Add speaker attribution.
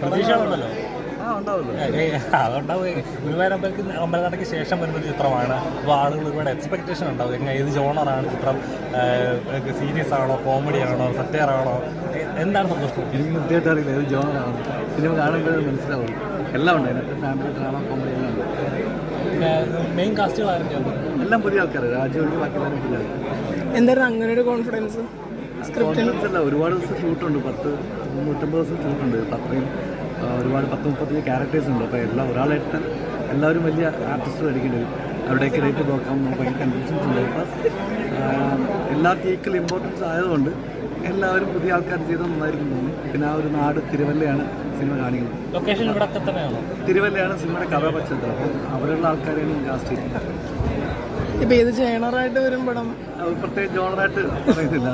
Speaker 1: പ്രതീക്ഷകളുണ്ടല്ലോ. അതുണ്ടാവും. ഗുരുവായൂർ അമ്പലത്തിൽ അമ്പലനടയ്ക്ക് ശേഷം വരുന്ന ചിത്രമാണ്. അപ്പോൾ ആളുകൾ ഒരുപാട് എക്സ്പെക്ടേഷൻ ഉണ്ടാവും. എങ്ങനെ ഏത് ജോണറാണ് ചിത്രം? സീരിയസ് ആണോ കോമഡി ആണോ സത്യർ ആണോ? എന്താണ് സന്തോഷം?
Speaker 2: എനിക്ക് കൃത്യമായിട്ട് അറിയില്ല ഏത് ജോണറാണ് സിനിമ കാണുമ്പോൾ മനസ്സിലാവും. എല്ലാം ഉണ്ട്. അതിനകത്ത് ഫാമിലി ഡ്രാമ കോമഡി എല്ലാം ഉണ്ട്.
Speaker 1: മെയിൻ കാസ്റ്റുകളായിരുന്നു
Speaker 2: എല്ലാം പുതിയ ആൾക്കാർ രാജ്യം ബാക്കി പുതിയ ആൾക്കാർ
Speaker 3: എന്തായിരുന്നു അങ്ങനെ ഒരു കോൺഫിഡൻസ്
Speaker 2: അല്ല ഒരുപാട് ദിവസം ഷൂട്ടുണ്ട് പത്ത് നൂറ്റമ്പത് ദിവസം ഷൂട്ടുണ്ട് അത്രയും ഒരുപാട് പത്ത് മുപ്പത്തഞ്ച് ക്യാരക്ടേഴ്സ് ഉണ്ട്. അപ്പോൾ എല്ലാം ഒരാളായിട്ട് എല്ലാവരും വലിയ ആർട്ടിസ്റ്റ് മേടിക്കേണ്ടി വരും. അവിടേക്ക് റേറ്റ് നോക്കാം നമുക്ക് ഭയങ്കര കൺഫ്യൂഷൻസ് ഉണ്ട്. അപ്പോൾ എല്ലാവർക്കും ഈക്വൽ ഇമ്പോർട്ടൻസ് ആയതുകൊണ്ട് എല്ലാവരും പുതിയ ആൾക്കാർ ചെയ്ത നന്നായിരിക്കും തോന്നി പിന്നെ ആ ഒരു നാട് തിരുവല്ലയാണ് സിനിമ കാണിക്കുന്നത്.
Speaker 1: ലൊക്കേഷൻ ഇവിടെ
Speaker 2: തിരുവല്ലയാണ് സിനിമയുടെ കഥാപശ്ചാത്തലം അപ്പോൾ അവിടെയുള്ള ആൾക്കാരെയാണ് കാസ്റ്റ് ചെയ്യുന്നത്.
Speaker 3: ഇപ്പൊ ഏത് ജേണറായിട്ട് വരും പടം
Speaker 2: പ്രത്യേക ജോണറായിട്ട് പറയുന്നില്ല.